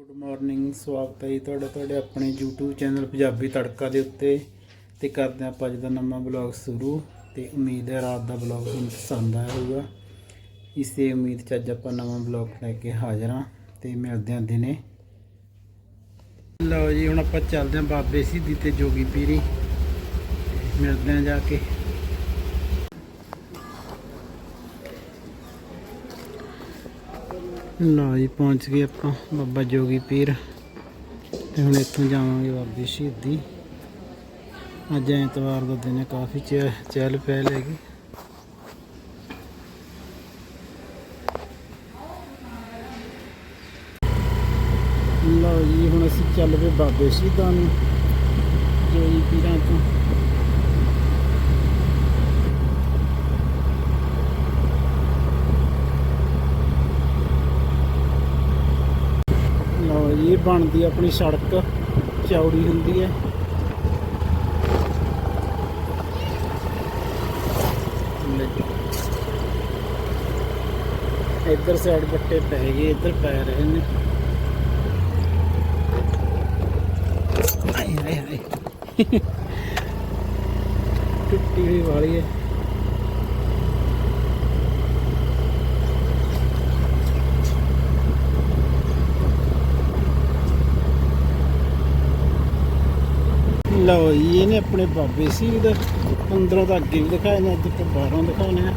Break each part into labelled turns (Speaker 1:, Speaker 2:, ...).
Speaker 1: Good morning ਸਵਾਗਤ ਹੈ ਜੀ ਤੁਹਾਡਾ, ਤੁਹਾਡੇ ਆਪਣੇ YouTube ਚੈਨਲ ਪੰਜਾਬੀ ਤੜਕਾ ਦੇ ਉੱਤੇ ਤੇ ਕਰਦੇ ਹਾਂ ਆਪਾਂ ਅੱਜ ਦਾ ਨਵਾਂ ਬਲੌਗ ਸ਼ੁਰੂ ਤੇ ਉਮੀਦ ਹੈ ਰਾਤ ਦਾ ਬਲੌਗ ਤੁਹਾਨੂੰ ਪਸੰਦ ਆਇਆ ਹੋਊਗਾ। ਇਸੇ ਉਮੀਦ ਚ ਅੱਜ ਆਪਾਂ ਨਵਾਂ ਬਲੌਗ ਲੈ ਕੇ ਹਾਜ਼ਰ ਹਾਂ ਤੇ ਮਿਲਦੇ ਹਾਂ ਦਿਨੇ। ਲਓ ਜੀ, ਹੁਣ ਆਪਾਂ ਚੱਲਦੇ ਹਾਂ ਬਾਬੇ ਸਿੱਧੀ ਤੇ ਜੋਗੀ ਪੀਰੀ। ਤੇ ਮਿਲਦੇ ਹਾਂ ਜਾ ਕੇ। ਲਓ ਜੀ, ਪਹੁੰਚ ਗਏ ਆਪਾਂ, ਬਾਬਾ ਜੋਗੀ ਪੀਰ। ਤੇ ਹੁਣ ਇੱਥੋਂ ਜਾਵਾਂਗੇ ਬਾਬੇ ਸ਼ਹੀਦੀ। ਅੱਜ ਐਤਵਾਰ ਦਾ ਦਿਨ ਹੈ, ਕਾਫੀ ਚ- ਚਹਿਲ ਪਹਿਲ ਹੈਗੀ। ਲਓ ਜੀ, ਹੁਣ ਅਸੀਂ ਚੱਲ ਪਏ ਬਾਬੇ ਸ਼ਹੀਦਾਂ ਨੂੰ, ਜੋਗੀ ਪੀਰਾਂ ਤੋਂ ਲਓ ਜੀ ਇਹ ਬਣਦੀ ਆਪਣੀ ਸੜਕ, ਚੌੜੀ ਹੁੰਦੀ ਹੈ ਇੱਧਰ ਸਾਈਡ ਬੱਟੇ ਪੈ ਗਏ, ਇੱਧਰ ਪੈ ਰਹੇ ਨੇ। ਆਏ ਆਏ ਆਏ ਟੁੱਟੀ ਹੋਈ ਵਾਲੀ ਹੈ ਲਓ ਜੀ, ਇਹਨੇ ਆਪਣੇ ਬਾਬੇ ਸੀ ਦਾ ਅੰਦਰੋਂ ਤਾਂ ਅੱਗੇ ਵੀ ਦਿਖਾਏ ਨੇ, ਇੱਧਰ ਤੋਂ ਬਾਹਰੋਂ ਦਿਖਾਉਣੇ ਆ।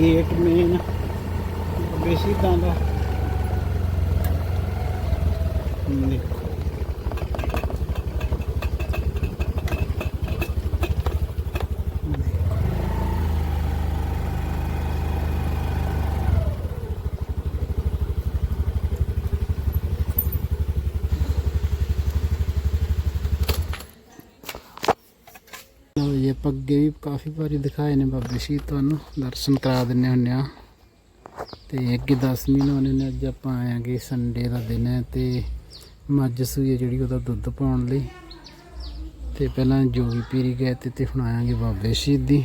Speaker 1: ਗੇਟ ਮੇਨ ਬਾਬੇ ਸ਼ਹੀਦਾਂ ਦਾ। ਦੇਖੋ ਲਓ ਜੀ ਆਪਾਂ ਅੱਗੇ ਵੀ ਕਾਫੀ ਵਾਰੀ ਦਿਖਾਏ ਨੇ ਬਾਬੇ ਸ਼ਹੀਦ ਤੁਹਾਨੂੰ, ਦਰਸ਼ਨ ਕਰਾ ਦਿੰਨੇ ਹੁੰਨੇ ਆ। ਤੇ ਅੱਗੇ 10 ਮਹੀਨੇ ਨੇ ਅੱਜ ਆਪਾਂ ਆਏਾਂਗੇ ਸੰਡੇ ਦਾ ਦਿਨ ਹੈ ਤੇ ਮੱਝ ਸੂਈ ਹੈ ਜਿਹੜੀ ਉਹਦਾ ਦੁੱਧ ਪਾਉਣ ਲਈ। ਤੇ ਪਹਿਲਾਂ ਜੋਗੀ ਪੀਰੀ ਗਏ ਤੇ ਤੇ ਹੁਣ ਆਵਾਂਗੇ ਬਾਬੇ ਸ਼ਹੀਦ ਦੀ।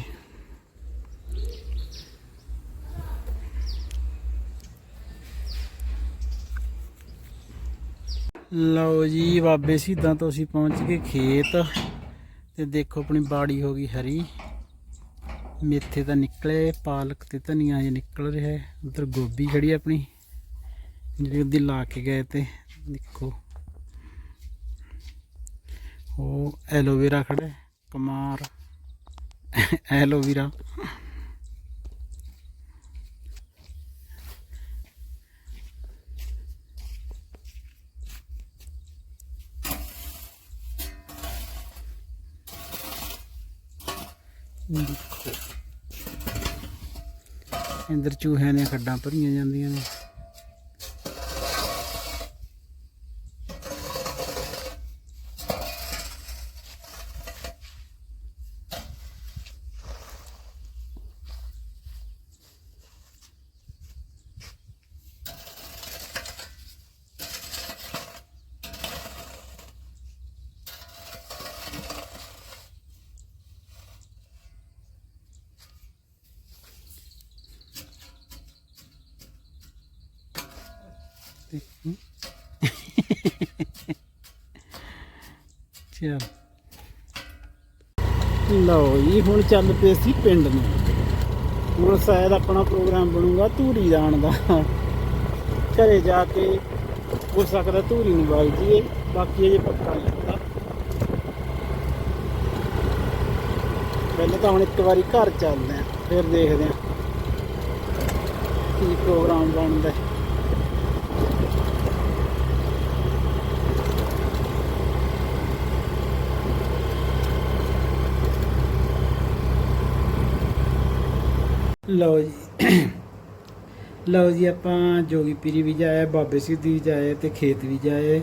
Speaker 1: ਲਓ ਜੀ, ਬਾਬੇ ਸ਼ਹੀਦਾਂ ਤੋਂ ਅਸੀਂ ਪਹੁੰਚ ਗਏ ਖੇਤ। ਤੇ ਦੇਖੋ ਆਪਣੀ ਬਾੜੀ ਹੋ ਗਈ ਹਰੀ। ਮੇਥੇ ਤਾਂ ਨਿਕਲੇ, ਪਾਲਕ ਤੇ ਧਨੀਆ ਜੇ ਨਿਕਲ ਰਿਹਾ ਹੈ। ਉਧਰ ਗੋਭੀ ਖੜੀ ਆਪਣੀ, ਜਿਹੜੀ ਉਹਦੀ ਲਾ ਕੇ ਗਏ ਤੇ ਦੇਖੋ। ਉਹ ਐਲੋਵੇਰਾ ਖੜਾ ਹੈ, ਕਮਾਰ। ਐਲੋਵੇਰਾ। ਦੇਖੋ। ਇੰਦਰ ਚੂਹਿਆਂ ਦੀਆਂ ਖੱਡਾਂ ਭਰੀਆਂ ਜਾਂਦੀਆਂ ਨੇ। ਚਲ। ਲਓ ਜੀ, ਹੁਣ ਚੱਲ ਪਏ ਸੀ ਪਿੰਡ ਨੂੰ। ਹੁਣ ਸ਼ਾਇਦ ਆਪਣਾ ਪ੍ਰੋਗਰਾਮ ਬਣੂਗਾ ਧੂਰੀ ਜਾਣ ਦਾ। ਘਰੇ ਜਾ ਕੇ ਹੋ ਸਕਦਾ ਧੂਰੀ ਨੂੰ ਵਗ ਜੀਏ, ਬਾਕੀ ਇਹ ਪੱਕਾ ਨਹੀਂ ਹੁੰਦਾ। ਪਹਿਲਾਂ ਤਾਂ ਹੁਣ ਇੱਕ ਵਾਰੀ ਘਰ ਚੱਲਦੇ ਆਂ ਫਿਰ ਦੇਖਦੇ ਆਂ ਕੀ ਪ੍ਰੋਗਰਾਮ ਬਣਦਾ। ਹੈ। ਲਓ ਜੀ। ਲਓ ਜੀ, ਆਪਾਂ ਜੋਗੀ ਪੀਰੀ ਵੀ ਜਾਏ, ਬਾਬੇ ਸਿੱਧੀ ਵੀ ਜਾਏ ਤੇ ਖੇਤ ਵੀ ਜਾਏ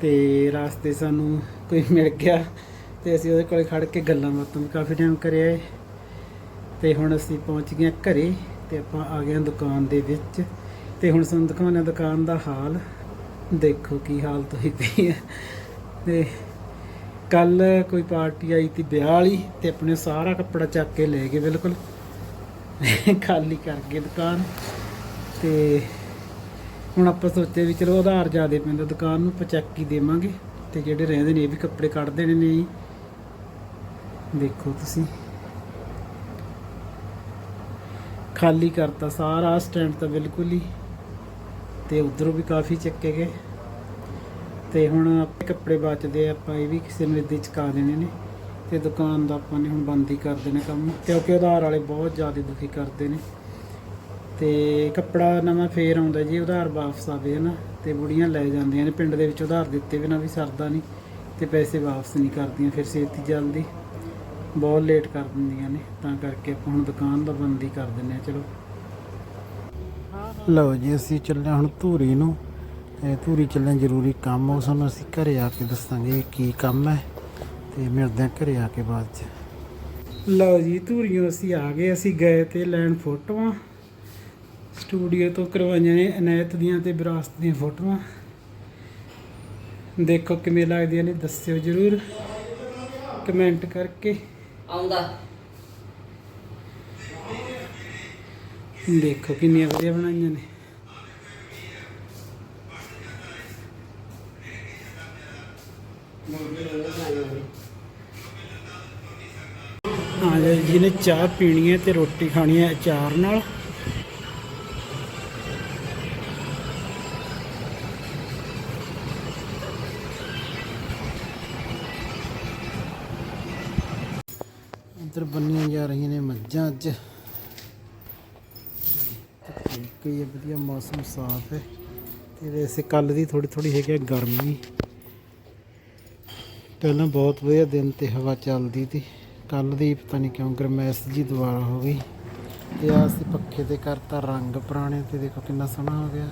Speaker 1: ਤੇ ਰਾਸਤੇ ਸਾਨੂੰ ਕੋਈ ਮਿਲ ਗਿਆ ਤੇ ਅਸੀਂ ਉਹਦੇ ਕੋਲ ਖੜ ਕੇ ਗੱਲਾਂ ਬਾਤਾਂ ਵੀ ਕਾਫੀ ਟਾਈਮ ਕਰਿਆ ਤੇ ਹੁਣ ਅਸੀਂ ਪਹੁੰਚ ਗਏ ਹਾਂ ਘਰੇ ਤੇ ਆਪਾਂ ਆ ਗਏ ਹਾਂ ਦੁਕਾਨ ਦੇ ਵਿੱਚ ਤੇ ਹੁਣ ਸਾਨੂੰ ਦਿਖਾਉਂਦੇ ਹਾਂ ਦੁਕਾਨ ਦਾ ਹਾਲ। ਦੇਖੋ ਕੀ ਹਾਲਤ ਹੋਈ ਪਈ ਹੈ ਤੇ ਕੱਲ ਕੋਈ ਪਾਰਟੀ ਆਈ ਤੀ ਵਿਆਹ ਵਾਲੀ ਤੇ ਆਪਣੇ ਸਾਰਾ ਕੱਪੜਾ ਚੱਕ ਕੇ ਲੈ ਗਏ ਬਿਲਕੁਲ। ਖਾਲੀ ਕਰਕੇ ਦੁਕਾਨ ਤੇ ਹੁਣ ਆਪਾਂ ਸੋਚਿਆ ਵੀ ਚਲੋ ਆਧਾਰ ਜ਼ਿਆਦੇ ਪੈਂਦਾ, ਦੁਕਾਨ ਨੂੰ ਆਪਾਂ ਚੱਕ ਹੀ ਦੇਵਾਂਗੇ ਤੇ ਜਿਹੜੇ ਰਹਿੰਦੇ ਨੇ ਇਹ ਵੀ ਕੱਪੜੇ ਕੱਢ ਦੇਣੇ ਨੇ ਜੀ। ਦੇਖੋ ਤੁਸੀਂ। ਖਾਲੀ ਕਰਤਾ ਸਾਰਾ ਸਟੈਂਡ ਤਾਂ ਬਿਲਕੁਲ ਹੀ। ਤੇ ਉਧਰੋਂ ਵੀ ਕਾਫੀ ਚੱਕੇ ਗਏ। ਤੇ ਹੁਣ ਆਪਣੇ ਕੱਪੜੇ ਬਚਦੇ ਆਪਾਂ ਇਹ ਵੀ ਕਿਸੇ ਨੂੰ ਇੱਦਾਂ ਹੀ ਚੁਕਾ ਦੇਣੇ ਨੇ। ਤੇ ਦੁਕਾਨ ਦਾ ਆਪਾਂ ਨੇ ਹੁਣ ਬੰਦ ਹੀ ਕਰ ਦੇਣਾ ਕੰਮ। ਕਿਉਂਕਿ ਉਧਾਰ ਵਾਲੇ ਬਹੁਤ ਜ਼ਿਆਦਾ ਦੁਖੀ ਕਰਦੇ ਨੇ। ਤੇ ਕੱਪੜਾ ਨਵਾਂ ਫੇਰ ਆਉਂਦਾ ਜੀ, ਉਧਾਰ ਵਾਪਸ ਆਵੇ ਹਨਾ। ਤੇ ਬੁੜੀਆਂ ਲੈ ਜਾਂਦੀਆਂ ਨੇ, ਪਿੰਡ ਦੇ ਵਿੱਚ ਉਧਾਰ ਦਿੱਤੇ ਬਿਨਾਂ ਵੀ ਸਰਦਾ ਨਹੀਂ। ਤੇ ਪੈਸੇ ਵਾਪਸ ਨਹੀਂ ਕਰਦੀਆਂ, ਫਿਰ ਛੇਤੀ ਜਲਦੀ ਬਹੁਤ ਲੇਟ ਕਰ ਦਿੰਦੀਆਂ ਨੇ। ਤਾਂ ਕਰਕੇ ਆਪਾਂ ਹੁਣ ਦੁਕਾਨ ਦਾ ਬੰਦ ਹੀ ਕਰ ਦਿੰਨੇ ਆ ਚਲੋ। ਲਓ ਜੀ, ਅਸੀਂ ਚੱਲੇ ਹੁਣ ਧੂਰੀ ਨੂੰ। ਤੇ ਧੂਰੀ ਚੱਲਣ ਜ਼ਰੂਰੀ ਕੰਮ ਆ, ਉਹ ਸਾਨੂੰ ਅਸੀਂ ਘਰੇ ਆ ਕੇ ਦੱਸਾਂਗੇ ਕੀ ਕੰਮ ਹੈ। ਤੇ ਮਿਲਦੇ ਹਾਂ ਘਰੇ ਆ ਕੇ ਬਾਅਦ ਚ। ਲਓ ਜੀ ਧੂਰੀਆਂ ਅਸੀਂ ਆ ਗਏ ਅਸੀਂ ਗਏ ਤੇ ਲੈਣ ਫੋਟੋਆਂ। ਸਟੂਡੀਓ ਤੋਂ ਕਰਵਾਈਆਂ ਨੇ ਅਨੈਤ ਦੀਆਂ ਤੇ ਵਿਰਾਸਤ ਦੀਆਂ ਫੋਟੋਆਂ। ਦੇਖੋ ਕਿਵੇਂ ਲੱਗਦੀਆਂ ਨੇ ਦੱਸਿਓ ਜਰੂਰ। ਕਮੈਂਟ ਕਰਕੇ।
Speaker 2: ਆਉਂਦਾ।
Speaker 1: ਦੇਖੋ ਕਿੰਨੀਆਂ ਵਧੀਆ ਬਣਾਈਆਂ ਨੇ। ਹਾਂ ਜੀ, ਜਿਹਨੇ ਚਾਹ ਪੀਣੀ ਹੈ ਤੇ ਰੋਟੀ ਖਾਣੀ ਹੈ ਅਚਾਰ ਨਾਲ। ਇੱਧਰ ਬੰਨੀਆਂ ਜਾ ਰਹੀਆਂ ਨੇ ਮੱਝਾਂ ਅੱਜ। ਠੀਕ ਹੀ ਹੈ ਵਧੀਆ ਮੌਸਮ ਸਾਫ਼ ਹੈ। ਤੇ ਵੈਸੇ ਕੱਲ ਦੀ ਥੋੜੀ ਥੋੜੀ ਹੈਗੀ ਹੈ ਗਰਮੀ। ਪਹਿਲਾਂ ਬਹੁਤ ਵਧੀਆ ਦਿਨ ਤੇ ਹਵਾ ਚੱਲਦੀ ਸੀ। ਕੱਲ ਦੀ ਪਤਾ ਨਹੀਂ ਕਿਉਂ ਗਰਮੈਸ਼ ਜੀ ਦੁਬਾਰਾ ਹੋ ਗਈ। ਤੇ ਆ ਅਸੀਂ ਪੱਖੇ ਤੇ ਕਰਤਾ ਰੰਗ ਪੁਰਾਣੇ ਤੇ ਦੇਖੋ ਕਿੰਨਾ ਸੋਹਣਾ ਹੋ ਗਿਆ।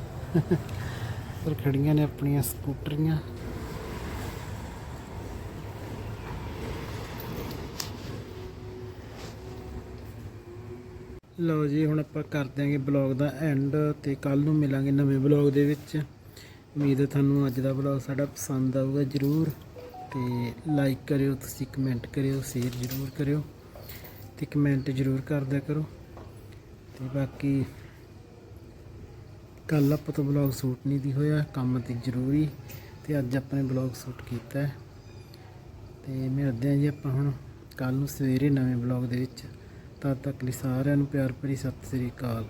Speaker 1: ਪਰ ਖੜੀਆਂ ਨੇ ਆਪਣੀਆਂ ਸਕੂਟਰੀਆਂ। ਲਓ ਜੀ, ਹੁਣ ਆਪਾਂ ਕਰ ਦਿਆਂਗੇ ਬਲੌਗ ਦਾ ਐਂਡ ਤੇ ਕੱਲ ਨੂੰ ਮਿਲਾਂਗੇ ਨਵੇਂ ਬਲੌਗ ਦੇ ਵਿੱਚ। ਉਮੀਦ ਹੈ ਤੁਹਾਨੂੰ ਅੱਜ ਦਾ ਬਲੌਗ ਸਾਡਾ ਪਸੰਦ ਆਊਗਾ ਜਰੂਰ। ਤੇ ਲਾਈਕ ਕਰਿਓ, ਤੁਸੀਂ ਕਮੈਂਟ ਕਰਿਓ ਸ਼ੇਅਰ ਜਰੂਰ ਕਰਿਓ ਤੇ ਕਮੈਂਟ ਜਰੂਰ ਕਰਦਿਆ ਕਰੋ। ਤੇ ਬਾਕੀ ਕੱਲ ਆਪਾਂ ਤੋਂ ਬਲੌਗ ਸ਼ੂਟ ਨਹੀਂ ਦੀ ਹੋਇਆ, ਕੰਮ ਤੇ ਜ਼ਰੂਰੀ ਤੇ ਅੱਜ ਆਪਾਂ ਨੇ ਬਲੌਗ ਸ਼ੂਟ ਕੀਤਾ। ਹੈ ਤੇ ਮਿਲਦੇ ਹਾਂ ਜੀ, ਆਪਾਂ ਹੁਣ ਕੱਲ ਨੂੰ ਸਵੇਰੇ ਨਵੇਂ ਬਲੌਗ ਦੇ ਵਿੱਚ। ਤਦ ਤੱਕ ਲਈ ਸਾਰਿਆਂ ਨੂੰ ਪਿਆਰ ਭਰੀ ਸਤਿ ਸ੍ਰੀ ਅਕਾਲ।